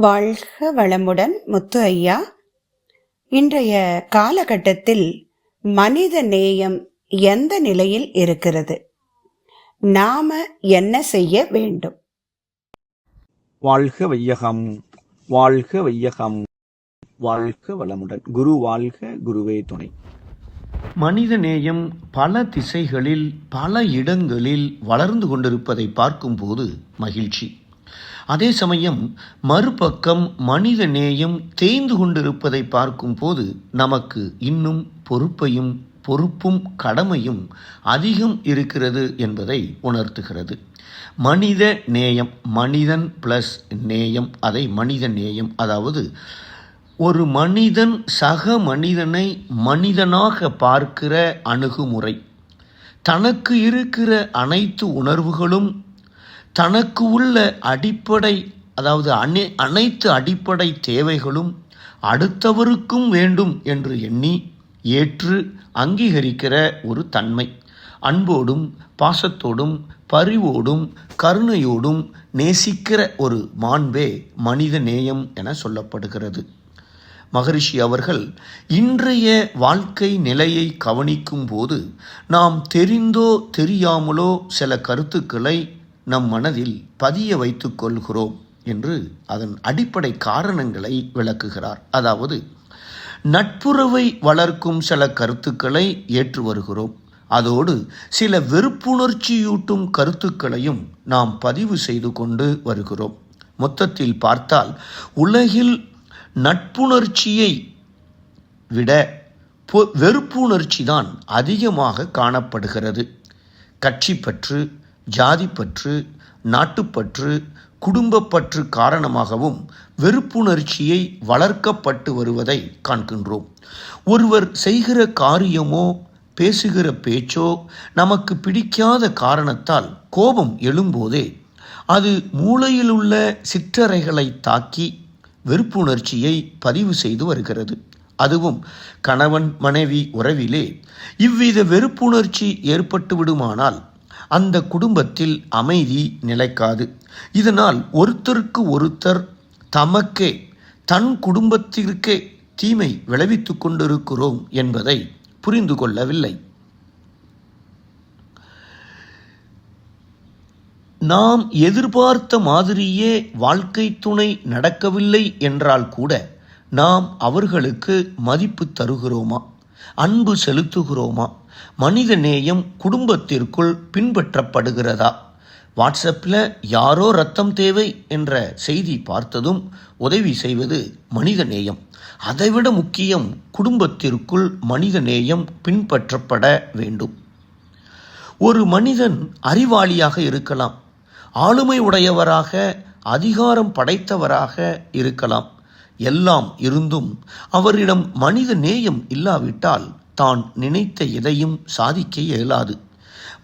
வாழ்க வளமுடன் முத்து ஐயா. இன்றைய காலகட்டத்தில் மனித நேயம் எந்த நிலையில் இருக்கிறது? நாம என்ன செய்ய வேண்டும்? வாழ்க வையகம் வாழ்க வையகம் வாழ்க வளமுடன். குரு வாழ்க குருவே துணை. மனித நேயம் பல திசைகளில் பல இடங்களில் வளர்ந்து கொண்டிருப்பதை பார்க்கும்போது மகிழ்ச்சி. அதே சமயம் மறுபக்கம் மனித நேயம் தேய்ந்து கொண்டிருப்பதை பார்க்கும்போது நமக்கு இன்னும் பொறுப்பையும் பொறுப்பும் கடமையும் அதிகம் இருக்கிறது என்பதை உணர்த்துகிறது. மனித நேயம் மனிதன் பிளஸ் நேயம் அதை மனித நேயம் அதாவது ஒரு மனிதன் சக மனிதனை மனிதனாக பார்க்கிற அணுகுமுறை. தனக்கு இருக்கிற அனைத்து உணர்வுகளும் தனக்கு உள்ள அடிப்படை அதாவது அனை அனைத்து அடிப்படை தேவைகளும் அடுத்தவருக்கும் வேண்டும் என்று எண்ணி ஏற்று அங்கீகரிக்கிற ஒரு தன்மை. அன்போடும் பாசத்தோடும் பரிவோடும் கருணையோடும் நேசிக்கிற ஒரு மாண்பே மனித நேயம் என சொல்லப்படுகிறது. மகரிஷி அவர்கள் இன்றைய வாழ்க்கை நிலையை கவனிக்கும் போது நாம் தெரிந்தோ தெரியாமலோ சில கருத்துக்களை நம் மனதில் பதிய வைத்து கொள்கிறோம் என்று அதன் அடிப்படை காரணங்களை விளக்குகிறார். அதாவது நட்புறவை வளர்க்கும் சில கருத்துக்களை ஏற்று வருகிறோம். அதோடு சில வெறுப்புணர்ச்சியூட்டும் கருத்துக்களையும் நாம் பதிவு செய்து கொண்டு வருகிறோம். மொத்தத்தில் பார்த்தால் உலகில் நட்புணர்ச்சியை விட பொ- வெறுப்புணர்ச்சி தான் அதிகமாக காணப்படுகிறது. கட்சி பற்று ஜாதிப்பற்று நாட்டுப்பற்று குடும்பப்பற்று காரணமாகவும் வெறுப்புணர்ச்சியை வளர்க்கப்பட்டு வருவதை காண்கின்றோம். ஒருவர் செய்கிற காரியமோ பேசுகிற பேச்சோ நமக்கு பிடிக்காத காரணத்தால் கோபம் எழும்போதே அது மூளையில் உள்ள சிற்றறைகளை தாக்கி வெறுப்புணர்ச்சியை பதிவு செய்து வருகிறது. அதுவும் கணவன் மனைவி உறவிலே. இவ்வித வெறுப்புணர்ச்சி ஏற்பட்டு விடுமானால் அந்த குடும்பத்தில் அமைதி நிலைக்காது. இதனால் ஒருத்தருக்கு ஒருத்தர் தமக்கே தன் குடும்பத்திற்கே தீமை விளைவித்து கொண்டிருக்கிறோம் என்பதை புரிந்து கொள்ளவில்லை. நாம் எதிர்பார்த்த மாதிரியே வாழ்க்கை துணை நடக்கவில்லை என்றால் கூட நாம் அவர்களுக்கு மதிப்பு தருகிறோமா? அன்பு செலுத்துகிறோமா? மனித நேயம் குடும்பத்திற்குள் பின்பற்றப்படுகிறதா? வாட்ஸ்அப்பில் யாரோ ரத்தம் தேவை என்ற செய்தி பார்த்ததும் உதவி செய்வது மனித நேயம். அதைவிட முக்கியம் குடும்பத்திற்குள் மனித நேயம் பின்பற்றப்பட வேண்டும். ஒரு மனிதன் அறிவாளியாக இருக்கலாம். ஆளுமை உடையவராக அதிகாரம் படைத்தவராக இருக்கலாம். எல்லாம் இருந்தும் அவரிடம் மனித நேயம் இல்லாவிட்டால் தான் நினைத்த எதையும் சாதிக்க இயலாது.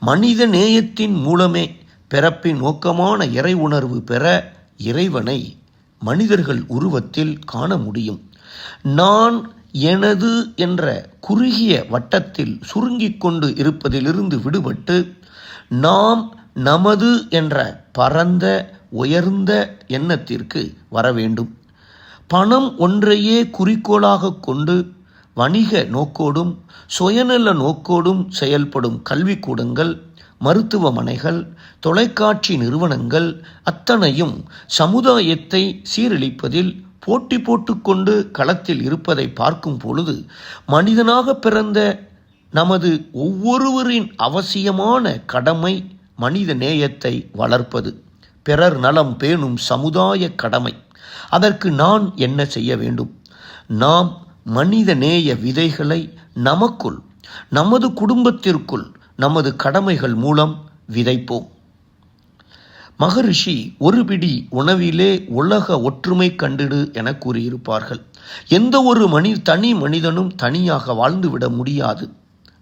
மனித நேயத்தின் மூலமே பிறப்பின் நோக்கமான இறை உணர்வு பெற இறைவனை மனிதர்கள் உருவத்தில் காண முடியும். நான் எனது என்ற குறுகிய வட்டத்தில் சுருங்கிக் கொண்டு இருப்பதிலிருந்து விடுபட்டு நாம் நமது என்ற பரந்த உயர்ந்த எண்ணத்திற்கு வர வேண்டும் பணம் ஒன்றையே குறிக்கோளாக கொண்டு வணிக நோக்கோடும் சுயநல நோக்கோடும் செயல்படும் கல்விக்கூடங்கள் மருத்துவமனைகள் தொலைக்காட்சி நிறுவனங்கள் அத்தனையும் சமுதாயத்தை சீரழிப்பதில் போட்டி போட்டுக்கொண்டு களத்தில் இருப்பதை பார்க்கும் பொழுது மனிதனாக பிறந்த நமது ஒவ்வொருவரின் அவசியமான கடமை மனித நேயத்தை வளர்ப்பது. பிறர் நலம் பேணும் சமுதாய கடமை. அதற்கு நான் என்ன செய்ய வேண்டும்? நாம் மனிதநேய விதைகளை நமக்குள் நமது குடும்பத்திற்குள் நமது கடமைகள் மூலம் விதைப்போம். மகரிஷி ஒரு பிடி உணவிலே உலக ஒற்றுமை கண்டிடு என கூறியிருப்பார்கள். எந்த ஒரு மனி தனி மனிதனும் தனியாக வாழ்ந்துவிட முடியாது.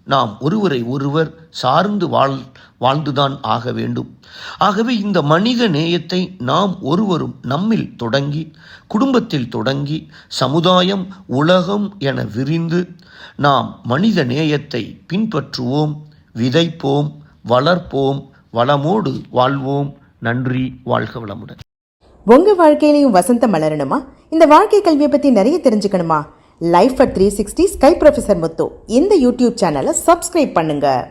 நாம் ஒருவரை ஒருவர் சார்ந்து வாழ் வாழ்ந்துதான் ஆக வேண்டும். ஆகவே இந்த மனித நேயத்தை நாம் ஒருவரும் நம்மில் தொடங்கி குடும்பத்தில் தொடங்கி சமுதாயம் உலகம் என விரிந்து நாம் மனித நேயத்தை பின்பற்றுவோம் விதைப்போம் வளர்ப்போம் வளமோடு வாழ்வோம். நன்றி வாழ்க வளமுடன். உங்க வாழ்க்கையிலையும் வசந்தம் மலரணுமா? இந்த வாழ்க்கை கல்வியை பத்தி நிறைய தெரிஞ்சுக்கணுமா? Life at three sixty sky professor Muthu இந்த யூடியூப் சேனலை சப்ஸ்கிரைப் பண்ணுங்கள்